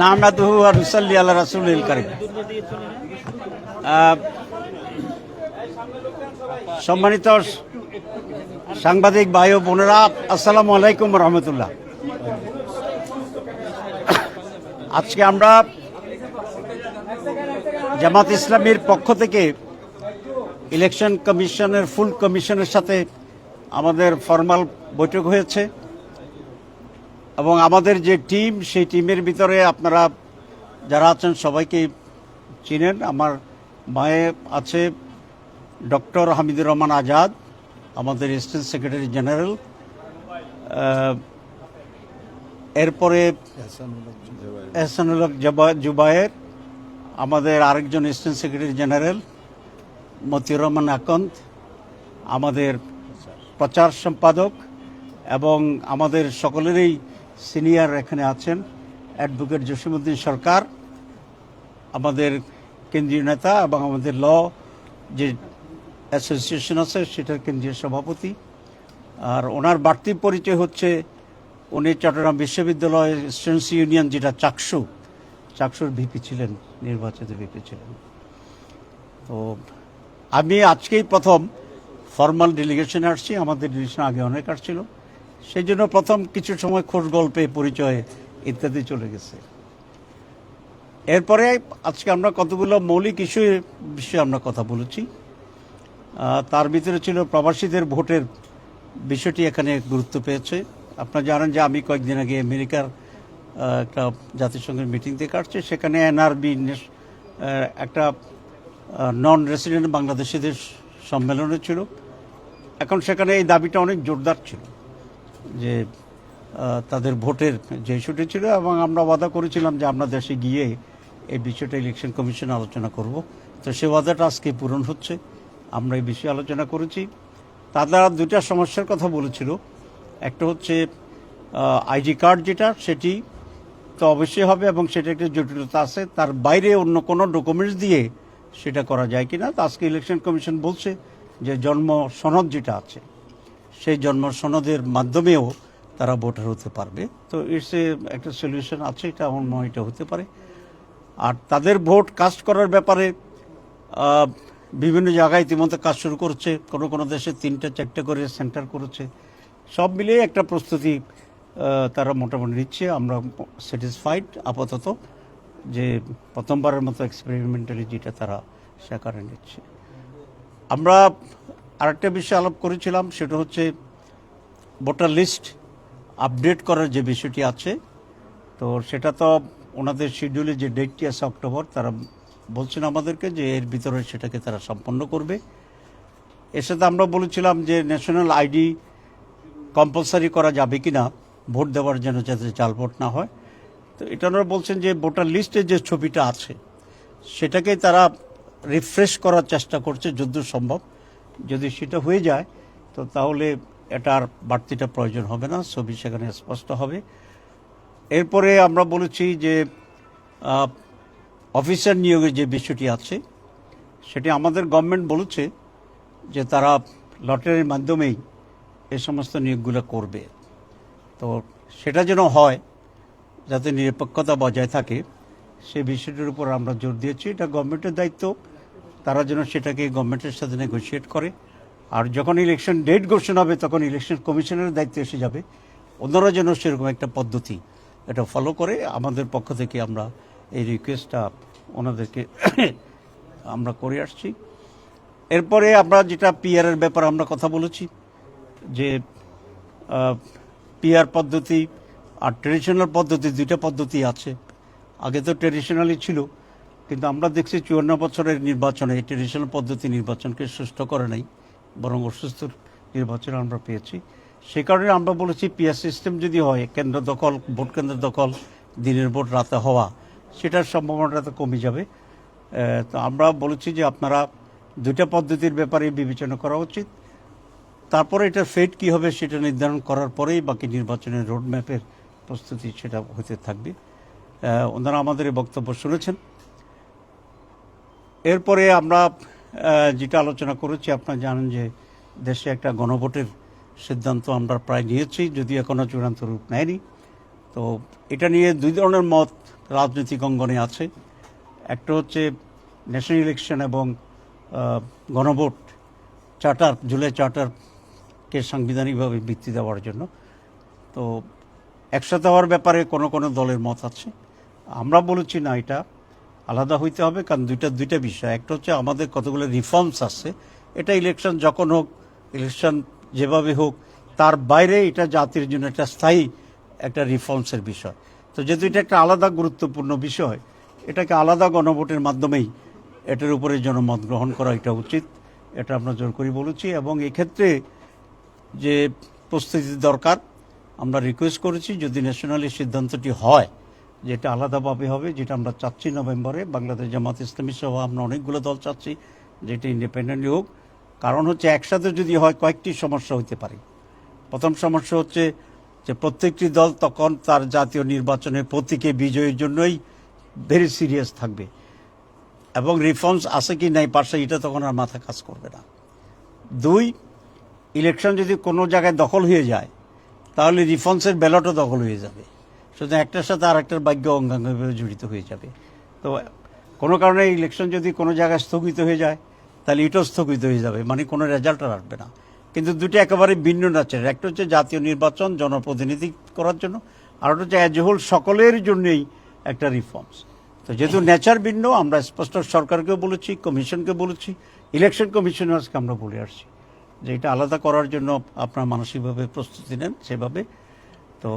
নাহমাদুহু আর নুসাল্লি আল্লাহ রাসূলিল কারীম। সম্মানিত সাংবাদিক ভাই ও বোনেরা, আসসালামু আলাইকুম রহমতুল্লাহ। আজকে আমরা জামাত ইসলামীর পক্ষ থেকে ইলেকশন কমিশনের, ফুল কমিশনের সাথে আমাদের ফর্মাল বৈঠক হয়েছে। এবং আমাদের যে টিম, সেই টিমের ভিতরে আপনারা যারা আছেন সবাইকে চিনেন। আমার মায়ে আছে ডক্টর হামিদুর রহমান আজাদ, আমাদের স্টেট সেক্রেটারি জেনারেল এরপরে এহসানুল হক জবা- জুবায়ের, আমাদের আরেকজন state secretary general Motiur Rahman Akand, আমাদের প্রচার সম্পাদক এবং আমাদের সকলেরই সিনিয়র এখানে আছেন অ্যাডভোকেট জসিমুদ্দিন সরকার, আমাদের কেন্দ্রীয় নেতা এবং আমাদের ল যে অ্যাসোসিয়েশন আছে সেটার কেন্দ্রীয় সভাপতি। আর ওনার বাড়তি পরিচয় হচ্ছে উনি চট্টগ্রাম বিশ্ববিদ্যালয় স্টুডেন্টস ইউনিয়ন যেটা চাকসু, চাকসুর ভিপি ছিলেন, নির্বাচিত ভিপি ছিলেন। তো আমি আজকেই প্রথম ফর্মাল ডেলিগেশনে আসছি, আমাদের ডিলিগেশন আগে অনেক আসছিল। সেই জন্য প্রথম কিছু সময় খোঁজ গল্পে পরিচয় ইত্যাদি চলে গেছে। এরপরে আজকে আমরা কতগুলো মৌলিক ইস্যু বিষয়ে আমরা কথা বলেছি। তার ভিতরে ছিল প্রবাসীদের ভোটের বিষয়টি এখানে গুরুত্ব পেয়েছে। আপনারা জানেন যে আমি কয়েকদিন আগে আমেরিকার একটা জাতিসংঘের মিটিং থেকে আসছি সেখানে এনআরবি একটা নন রেসিডেন্ট বাংলাদেশিদের সম্মেলনে ছিল। এখন সেখানে এই দাবিটা অনেক জোরদার ছিল। যে তাদের ভোটের যে ইস্যুটি ছিল এবং আমরা ওয়াদা করেছিলাম যে আমরা দেশে গিয়ে এই বিষয়টা ইলেকশন কমিশনে আলোচনা করব। তো সে ওয়াদাটা আজকে পূরণ হচ্ছে। আমরা এই বিষয়ে আলোচনা করেছি। তারা দুটা সমস্যার কথা বলেছিল। একটা হচ্ছে আইডি কার্ড যেটা, সেটি তো অবশ্যই হবে এবং সেটা একটা জটিলতা আছে। তার বাইরে অন্য কোনো ডকুমেন্টস দিয়ে সেটা করা যায় কিনা, তো আজকে ইলেকশন কমিশন বলছে যে জন্ম সনদ যেটা আছে। সেই জন্ম সনদের মাধ্যমেও তারা ভোটার হতে পারবে। তো ইটস এ একটা সলিউশন আছে, এটা আমার মনে এটা হতে পারে। আর তাদের ভোট কাস্ট করার ব্যাপারে বিভিন্ন জায়গায় ইতিমধ্যে কাজ শুরু করছে। কোনো কোনো দেশে তিনটা, চারটে করে সেন্টার করেছে। সব মিলিয়ে একটা প্রস্তুতি তারা মোটামুটি নিচ্ছে। আমরা স্যাটিসফাইড আপাতত যে প্রথমবারের মতো এক্সপেরিমেন্টালি যেটা তারা সেখানে নিচ্ছে। আমরা আরেকটা বিষয় আলাপ করেছিলাম, সেটা হচ্ছে ভোটার লিস্ট আপডেট করার যে বিষয়টি আছে, তো সেটা তো ওনাদের শিডিউলে যে ডেটটি আছে অক্টোবর, তারা বলছেন আমাদেরকে যে এর ভিতরে সেটাকে তারা সম্পন্ন করবে। এর সাথে আমরা বলেছিলাম যে ন্যাশনাল আইডি কম্পালসারি করা যাবে কি না ভোট দেওয়ার জন্য যাতে জাল ভোট না হয়। তো এটা ওনারা বলছেন যে ভোটার লিস্টে যে ছবিটা আছে, সেটাকে তারা রিফ্রেশ করার চেষ্টা করছে যদ্দ সম্ভব। যদি সেটা হয়ে যায়, তো তাহলে এটার বাড়তিটা প্রয়োজন হবে না, ছবি সেখানে স্পষ্ট হবে। এরপরে আমরা বলেছি যে অফিসার নিয়োগের যে বিষয়টি আছে, সেটি আমাদের গভর্নমেন্ট বলেছে যে তারা লটারির মাধ্যমেই এ সমস্ত নিয়োগগুলো করবে। তো সেটা যেন হয়, যাতে নিরপেক্ষতা বজায় থাকে, সে বিষয়টির উপর আমরা জোর দিয়েছি। এটা গভর্নমেন্টের দায়িত্ব। তারা যেন সেটাকে গভর্নমেন্টের সাথে নেগোসিয়েট করে। আর যখন ইলেকশন ডেট ঘোষণা হবে, তখন ইলেকশন কমিশনের দায়িত্ব এসে যাবে। অন্যরা যেন সেরকম একটা পদ্ধতি এটা ফলো করে। আমাদের পক্ষ থেকে আমরা এই রিকোয়েস্টটা ওনাদেরকে আমরা করে আসছি। এরপরে আমরা যেটা পিআরের ব্যাপারে আমরা কথা বলেছি, যে পিআর পদ্ধতি আর ট্রেডিশনাল পদ্ধতি, দুইটা পদ্ধতি আছে। আগে তো ট্রেডিশনালি ছিল কিন্তু আমরা দেখছি চুয়ান্ন বছরের নির্বাচনে ট্রেডিশনাল পদ্ধতি নির্বাচনকে সুস্থ করে নাই, বরং অসুস্থ নির্বাচন আমরা পেয়েছি। সে কারণে আমরা বলেছি, পিআর সিস্টেম যদি হয়, কেন্দ্র দখল, ভোট কেন্দ্র দখল, দিনের ভোট রাতে হওয়া, সেটার সম্ভাবনাটা তো কমে যাবে। তো আমরা বলেছি যে আপনারা দুইটা পদ্ধতির ব্যাপারে বিবেচনা করা উচিত। তারপরে এটা ফেট কি হবে সেটা নির্ধারণ করার পরেই বাকি নির্বাচনের রোডম্যাপের প্রস্তুতি সেটা হতে থাকবে। ওনারা আমাদের বক্তব্য শুনেছেন। এরপরে আমরা যেটা আলোচনা করেছি, আপনারা জানেন যে দেশে একটা গণভোটের সিদ্ধান্ত আমরা প্রায় নিয়েছি যদি এখনও চূড়ান্ত রূপ নেয়নি। তো এটা নিয়ে দুই ধরনের মত রাজনৈতিক অঙ্গনে আছে। একটা হচ্ছে ন্যাশনাল ইলেকশন এবং গণভোট চার্টার, জুলাই চার্টারকে সাংবিধানিকভাবে ভিত্তি দেওয়ার জন্য। তো একসাথে হওয়ার ব্যাপারে কোনো কোনো দলের মত আছে। আমরা বলেছি না এটা। আলাদা হইতে হবে, কারণ দুইটা দুইটা বিষয়। একটা হচ্ছে আমাদের কতগুলো রিফর্মস আছে। এটা ইলেকশন যখন হোক ইলেকশন যেভাবে হোক, তার বাইরে এটা জাতির জন্য একটা স্থায়ী একটা রিফর্মসের বিষয়। তো যেহেতু এটা একটা আলাদা গুরুত্বপূর্ণ বিষয়, এটাকে আলাদা গণভোটের মাধ্যমেই এটার উপরে জনমত গ্রহণ করা এটা উচিত। এটা আমরা জোর করি বলেছি। এবং এক্ষেত্রে যে প্রস্তুতি দরকার, আমরা রিকোয়েস্ট করেছি, যদি ন্যাশনালি সিদ্ধান্তটি হয় যেটা আলাদাভাবে হবে, যেটা আমরা চাচ্ছি নভেম্বরে। বাংলাদেশ জামাত ইসলামী সহ আমরা অনেকগুলো দল চাচ্ছি, যেটা ইন্ডিপেন্ডেন্টলি হোক। কারণ হচ্ছে একসাথে যদি হয়, কয়েকটি সমস্যা হতে পারে। প্রথম সমস্যা হচ্ছে যে প্রত্যেকটি দল তখন তার জাতীয় নির্বাচনের প্রতীকে বিজয়ের জন্যই ভেরি সিরিয়াস থাকবে। এবং রিফর্মস আছে কি নাই, পাশে এটা তখন আর মাথা কাজ করবে না। দুই ইলেকশন যদি কোনো জায়গায় দখল হয়ে যায়, তাহলে রিফর্মসের ব্যালটও দখল হয়ে যাবে। সুতরাং একটার সাথে আর একটার ভাগ্য অঙ্গাঙ্গভাবে জড়িত হয়ে যাবে। তো কোনো কারণে ইলেকশন যদি কোনো জায়গায় স্থগিত হয়ে যায়, তাহলে এটাও স্থগিত হয়ে যাবে মানে কোনো রেজাল্ট আর আসবে না। কিন্তু দুটো একেবারে ভিন্ন নাচের, একটা হচ্ছে জাতীয় নির্বাচন, জনপ্রতিনিধি করার জন্য, আর একটা হচ্ছে অ্যাজ হোল সকলের জন্যই একটা রিফর্মস তো যেহেতু নেচার ভিন্ন, আমরা স্পষ্ট সরকারকেও বলেছি কমিশনকে বলেছি ইলেকশন কমিশনার্সকে আমরা বলে আসছি যে এটা আলাদা করার জন্য আপনারা মানসিকভাবে প্রস্তুতি নেন সেভাবে। তো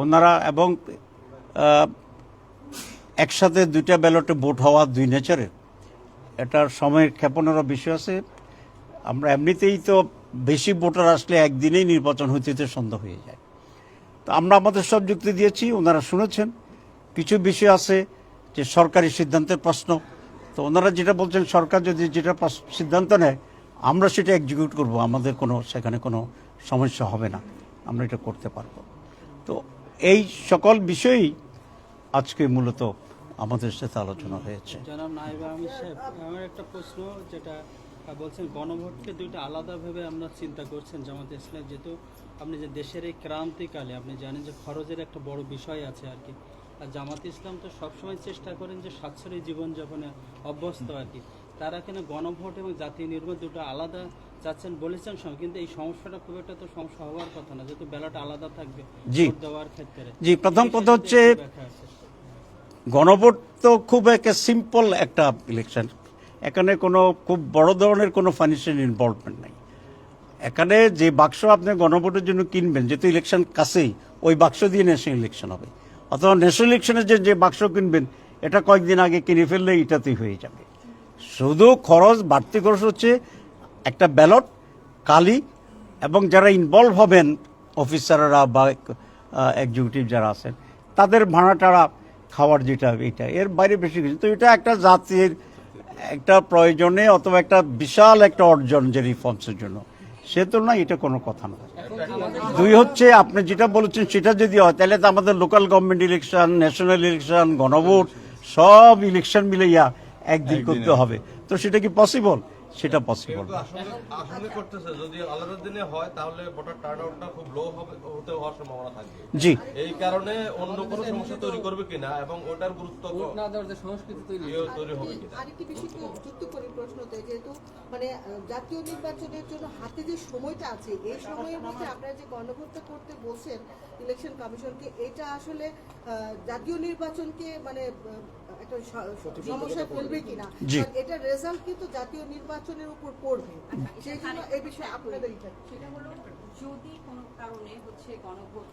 ওনারা এবং একসাথে দুইটা ব্যালটে ভোট হওয়া দুই নেচারের এটার সময়ের ক্ষেপণেরও বিষয় আছে। আমরা এমনিতেই তো বেশি ভোটার আসলে একদিনেই নির্বাচন হইতে সন্ধ্যা হয়ে যায়। তো আমরা আমাদের সব যুক্তি দিয়েছি, ওনারা শুনেছেন। কিছু বিষয় আছে যে সরকারি সিদ্ধান্তের প্রশ্ন। তো ওনারা যেটা বলছেন, সরকার যদি যেটা সিদ্ধান্ত নেয়, আমরা সেটা এক্সিকিউট করব। আমাদের কোনো, সেখানে কোনো সমস্যা হবে না। আমরা এটা করতে পারব। তো এই সকল বিষয়ই আজকে মূলত আমাদের সাথে আলোচনা হয়েছে। একটা প্রশ্ন যেটা বলছেন, গণভোটকে দুইটা আলাদাভাবে আমরা চিন্তা করছেন জামাত ইসলাম, যেহেতু আপনি যে দেশের এই ক্রান্তিকালে আপনি জানেন যে খরচের একটা বড় বিষয় আছে আর কি। আর জামাত ইসলাম তো সবসময় চেষ্টা করেন যে সাশ্রয়ী জীবনযাপনে অভ্যস্ত আর কি। তারা কেন গণভোট এবং জাতীয় নির্বাচন দুটো আলাদা চাচ্ছেন বলেছেন কিন্তু এই সমস্যাটা খুব একটা তো সমস্যা হওয়ার কথা না যেহেতু ব্যালট আলাদা থাকবে জি। দেওয়ার ক্ষেত্রে। জি, প্রথম কথা হচ্ছে? গণভোট তো খুব একটা সিম্পল একটা ইলেকশন এখানে কোনো খুব বড় ধরনের কোনো ফাইন্যান্সিয়াল ইনভলভমেন্ট নাই। এখানে যে বাক্স আপনি গণভোটের জন্য কিনবেন যেহেতু ইলেকশন কাছেই ওই বাক্স দিয়ে ন্যাশনাল ইলেকশন হবে। অথবা ন্যাশনাল ইলেকশনের যে যে বাক্স কিনবেন এটা কয়েকদিন আগে কিনে ফেললে এটাতেই হয়ে যাবে। শুধু খরচ বাড়তি খরচ হচ্ছে একটা ব্যালট কালি এবং যারা ইনভলভ হবেন অফিসাররা বা এক্সিকিউটিভ যারা আছেন তাদের ভাড়া টাড়া খাওয়ার যেটা এটা এর বাইরে বেশি কিছু তো এটা একটা জাতির একটা প্রয়োজনে অথবা একটা বিশাল একটা অর্জন যে রিফর্মসের জন্য। সে তো তুলনায় এটা কোনো কথা না। দুই হচ্ছে আপনি যেটা বলেছেন সেটা যদি হয় তাহলে তো আমাদের local government election national election গণভোট সব ইলেকশন মিলাইয়া একদিন করতে হবে। তো সেটা কি পসিবল সেটা পসিবল কিন্তু আসলে আসলে করতেছে যদি আলাদা দিনে হয় তাহলে ভোটার টার্ন আউটটা খুব লো হবে হতে হওয়ার সম্ভাবনা থাকবে জি। এই কারণে অন্য কোনো সমস্যা তৈরি করবে কিনা এবং ওটার গুরুত্ব তৈরি হবে আরেকটি বিষয় একটু যুক্ত করি প্রশ্নতে যেহেতু মানে জাতীয় নির্বাচনের জন্য হাতে যে সময়টা আছে এই সময়ের মধ্যে আপনারা যে গণভোটটা করতে বলছেন ইলেকশন কমিশনকে এটা আসলে জাতীয় নির্বাচনকে মানে একটা স- ফেলবে কিনা। জি। রেজাল্ট কিন্তু জাতীয় নির্বাচনের উপর পড়বে। সেই জন্য এই বিষয়ে আপনাদের সেটা হলো যদি কোনো কারণে হচ্ছে গণভোট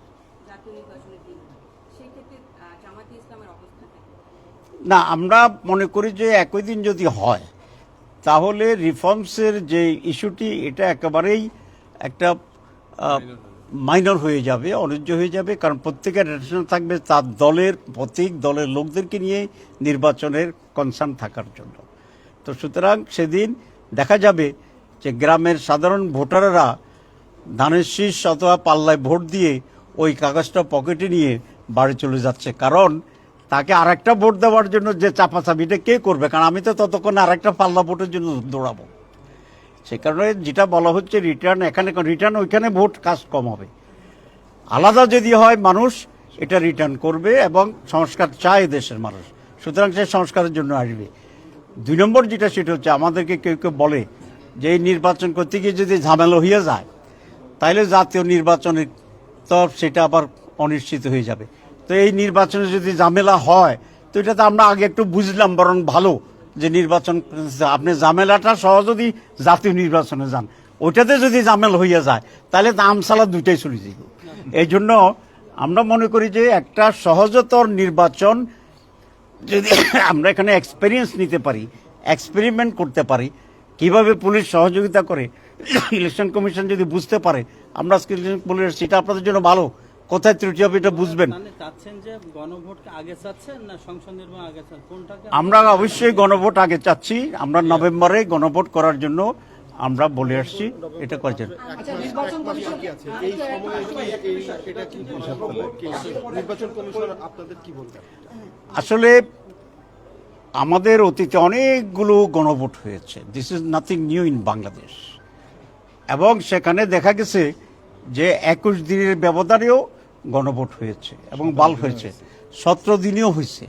জাতীয় নির্বাচনের দিন সেক্ষেত্রে জামাতে ইসলামের অবস্থান না আমরা মনে করি যে একই দিন যদি হয় তাহলে রিফর্মসের যে ইস্যুটি এটা একেবারেই একটা মাইনর হয়ে যাবে অনিজ্য হয়ে যাবে, কারণ প্রত্যেকের রেশন থাকবে তার দলের প্রতীক, দলের লোকদেরকে নিয়ে নির্বাচনের কনসার্ন থাকার জন্য। তো সুতরাং সেদিন দেখা যাবে যে গ্রামের সাধারণ ভোটাররা ধানের শীষ অথবা পাল্লায় ভোট দিয়ে ওই কাগজটা পকেটে নিয়ে বাড়ি চলে যাচ্ছে। কারণ তাকে আরেকটা ভোট দেওয়ার জন্য যে চাপাচাপিটা কে করবে? কারণ আমি তো ততক্ষণ আরেকটা পাল্লা ভোটের জন্য দৌড়াবো। সে কারণে যেটা বলা হচ্ছে রিটার্ন এখানে রিটার্ন ওইখানে ভোট কাজ কম হবে। আলাদা যদি হয় মানুষ, এটা রিটার্ন করবে এবং সংস্কার চায় দেশের মানুষ। সুতরাং সে সংস্কারের জন্য আসবে। দুই নম্বর যেটা, সেটা হচ্ছে আমাদেরকে কেউ কেউ বলে যে এই নির্বাচন করতে গিয়ে যদি ঝামেলা হয়ে যায়, তাইলে জাতীয় নির্বাচনের তো সেটা আবার অনিশ্চিত হয়ে যাবে। তো এই নির্বাচনে যদি ঝামেলা হয়, তো এটা তো আমরা আগে একটু বুঝলাম বরং ভালো। যে নির্বাচন, আপনি ঝামেলাটা সহ যদি জাতীয় নির্বাচনে যান, ওইটাতে যদি ঝামেলা হইয়া যায়, তাহলে তো আমসালা দুইটাই চলে যাইব। এই জন্য আমরা মনে করি যে একটা সহজতর নির্বাচন যদি আমরা এখানে এক্সপেরিয়েন্স নিতে পারি এক্সপেরিমেন্ট করতে পারি, কীভাবে পুলিশ সহযোগিতা করে ইলেকশন কমিশন যদি বুঝতে পারে, আমরা আজকে ইলেকশন পুলিশ সেটা আপনাদের জন্য ভালো। কোথায় ত্রুটি হবে এটা বুঝবেন। চাচ্ছেন যে গণভোটকে আগে চাচ্ছেন না সংসদ নির্বাচন আগে চাচ্ছেন? কোনটাকে আমরা অবশ্যই গণভোট আগে চাচ্ছি। আমরা নভেম্বরে গণভোট করার জন্য আমরা বলে আসছি। এটা করেছেন আচ্ছা নির্বাচন কমিশন এই সময়ে কি এই এটা কি সম্ভব কি নির্বাচন কমিশন আপনাদের কি বলবেন আসলে আমাদের অতীতে অনেকগুলো গণভোট হয়েছে। This is nothing new in Bangladesh এবং সেখানে দেখা গেছে যে একুশ দিনের ব্যবধানেও গণভোট হয়েছে এবং বাল হয়েছে। সতেরো দিনেও হয়েছে।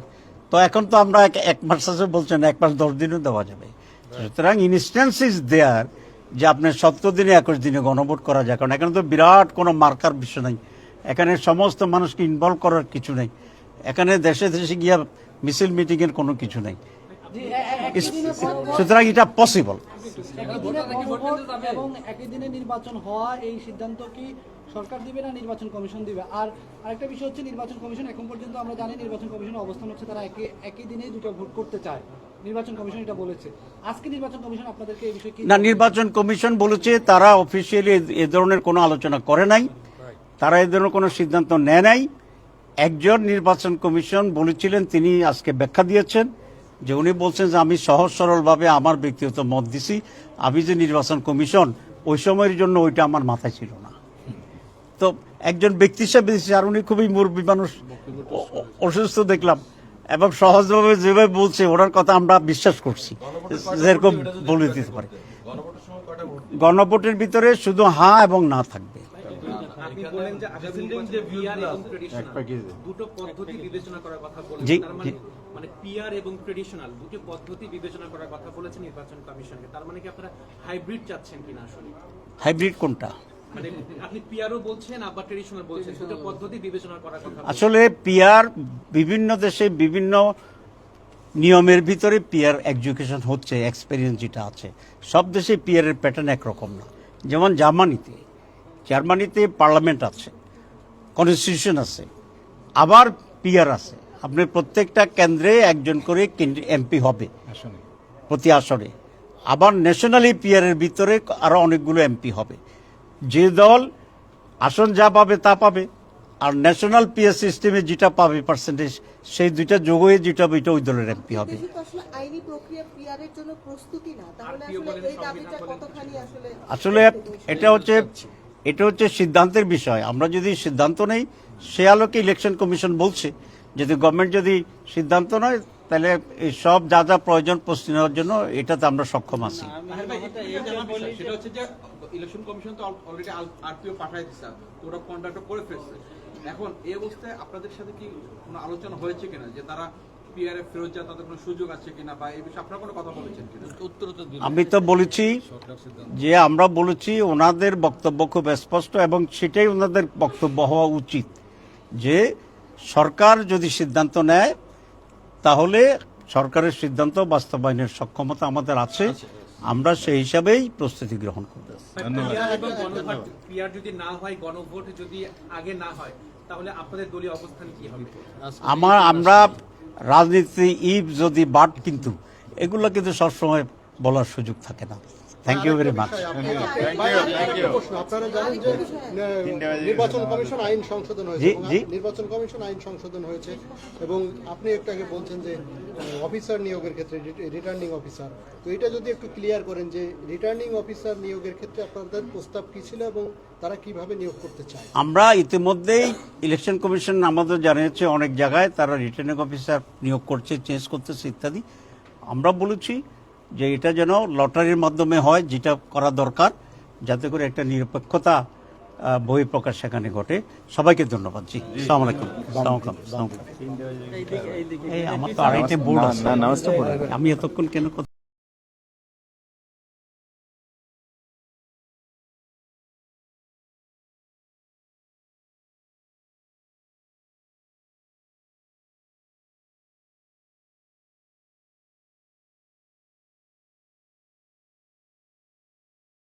তো এখন তো আমরা এক- এক মাস আছে বলছেন এক মাস দশ দিনও দেওয়া যাবে। সুতরাং ইনস্ট্যান্স ইজ দেয়ার যে আপনার সতেরো দিনে একুশ দিনে গণভোট করা যায়। কারণ এখানে তো বিরাট কোনো মার্কার বিষয় নাই। এখানে সমস্ত মানুষকে ইনভলভ করার কিছু নেই। এখানে দেশে দেশে গিয়া মিছিল মিটিংয়ের কোনো কিছু নেই। সুতরাং এটা পসিবল একই দিনে নির্বাচন হওয়া এই সিদ্ধান্ত কি সরকার দিবে না নির্বাচন কমিশন দিবে। আর আরেকটা বিষয় হচ্ছে নির্বাচন কমিশন এখন পর্যন্ত আমরা জানি নির্বাচন কমিশনের অবস্থান হচ্ছে তারা একই একই দিনেই দুটো ভোট করতে চায়। নির্বাচন কমিশন এটা বলেছে। আজকে নির্বাচন কমিশন আপনাদেরকে এই বিষয়ে না নির্বাচন কমিশন বলেছে তারা অফিসিয়ালি এ ধরনের কোনো আলোচনা করে নাই। তারা এ ধরনের কোনো সিদ্ধান্ত নেয় নাই। একজন নির্বাচন কমিশন বলেছিলেন তিনি আজকে ব্যাখ্যা দিয়েছেন যে উনি বলছেন যে আমি সহজ সরলভাবে আমার ব্যক্তিগত মত দিছি। আমি যে নির্বাচন কমিশন ওই সময়ের জন্য ওইটা আমার মাথায় ছিল না। তো একজন ব্যক্তি হিসাবে আর উনি খুবই মুরব্বী মানুষ। অসুস্থ দেখলাম। এবং সহজভাবে যেভাবে বলছে ওনার কথা আমরা বিশ্বাস করছি। যেরকম বলে দিতে পারে। গণভোটের ভিতরে শুধু হ্যাঁ এবং না থাকবে। জি, মানে মানে পিআর এবং ট্রেডিশনাল দুটো পদ্ধতি বিবেচনা করার কথা বলেছে নির্বাচন কমিশনকে। তার মানে কি আপনারা হাইব্রিড চাচ্ছেন কিনা আসলে? হাইব্রিড কোনটা? মানে আপনি পিআরও বলছেন আবার ট্রেডিশনাল বলছেন দুটো পদ্ধতি বিবেচনা করার কথা আসলে পিয়ার বিভিন্ন দেশে বিভিন্ন নিয়মের ভিতরে পিয়ার এডুকেশন হচ্ছে এক্সপেরিয়েন্স যেটা আছে। সব দেশে পিয়ারের প্যাটার্ন একরকম না। যেমন জার্মানিতে জার্মানিতে পার্লামেন্ট আছে কনস্টিটিউশন আছে আবার পিয়ার আছে। আপনি প্রত্যেকটা কেন্দ্রে একজন করে এমপি হবে প্রতি আসনে আবার ন্যাশনালি পিয়ারের ভিতরে আরও অনেকগুলো এমপি হবে। যে দল আসন যা পাবে তা পাবে আর ন্যাশনাল পিয়ার সিস্টেমে যেটা পাবে পার্সেন্টেজ সেই দুইটা যোগ হয়ে যেটা হবে ওই দলের এমপি হবে। আসলে আইনি প্রক্রিয়া পিয়ারের জন্য প্রস্তুতি না তাহলে আর পিও আসলে বলেন, এই দাবিটা সংবিধান বলেন। কতখানি আসলে আসলে এটা হচ্ছে এটা হচ্ছে সিদ্ধান্তের বিষয়। আমরা যদি সিদ্ধান্ত নেই সে আলোকে ইলেকশন কমিশন বলছে। যদি গভর্নমেন্ট যদি সিদ্ধান্ত নয় তাহলে এই সব যা যা প্রয়োজন প্রস্তুতি নেওয়ার জন্য এটাতে আমরা সক্ষম আছি। ইলেকশন কমিশন তো অলরেডি আরপিও দিচ্ছে ওরা কন্ট্রাক্ট করে ফেলছে। এখন এই অবস্থায় আপনাদের সাথে কি কোনো আলোচনা হয়েছে কিনা? যে তারা পিআরএ ফেরত তাদের কোনো সুযোগ আছে কিনা বা এই বিষয়ে আপনারা কোনো কথা বলেছেন কিনা? উত্তর তো আমি তো বলেছি যে আমরা বলেছি ওনাদের বক্তব্য খুব স্পষ্ট এবং সেটাই ওনাদের বক্তব্য হওয়া উচিত যে সরকার যদি সিদ্ধান্ত নেয় তাহলে সরকারের সিদ্ধান্ত বাস্তবায়নের সক্ষমতা আমাদের আছে। আমরা সেই হিসাবেই প্রস্তুতি গ্রহণ করব। আমার আমরা রাজনীতি ইভ যদি বাট কিন্তু এগুলো কিন্তু সবসময় বলার সুযোগ থাকে না। থ্যাংক ইউ ভেরি মাচ আপনারা জানেন যে নির্বাচন কমিশন আইন সংশোধন হয়েছে। নির্বাচন কমিশন আইন সংশোধন হয়েছে এবং আপনি একটু আগে বলছেন যে অফিসার নিয়োগের ক্ষেত্রে রিটার্নিং অফিসার। তো এটা যদি একটু ক্লিয়ার করেন যে রিটার্নিং অফিসার নিয়োগের ক্ষেত্রে আপনাদের প্রস্তাব কি ছিল এবং তারা কীভাবে নিয়োগ করতে চায়? আমরা ইতিমধ্যেই ইলেকশন কমিশন আমাদের জানিয়েছে অনেক জায়গায় তারা রিটার্নিং অফিসার নিয়োগ করছে চেঞ্জ করতেছে ইত্যাদি। আমরা বলেছি যে এটা যেন লটারির মাধ্যমে হয় যেটা করা দরকার যাতে করে একটা নিরপেক্ষতা আহ, বই প্রকাশ সেখানে ঘটে। সবাইকে ধন্যবাদ জি। সালাম আলাইকুম। আমার তো আড়াইটে বোর্ড আছে। আমি এতক্ষণ কেন কথা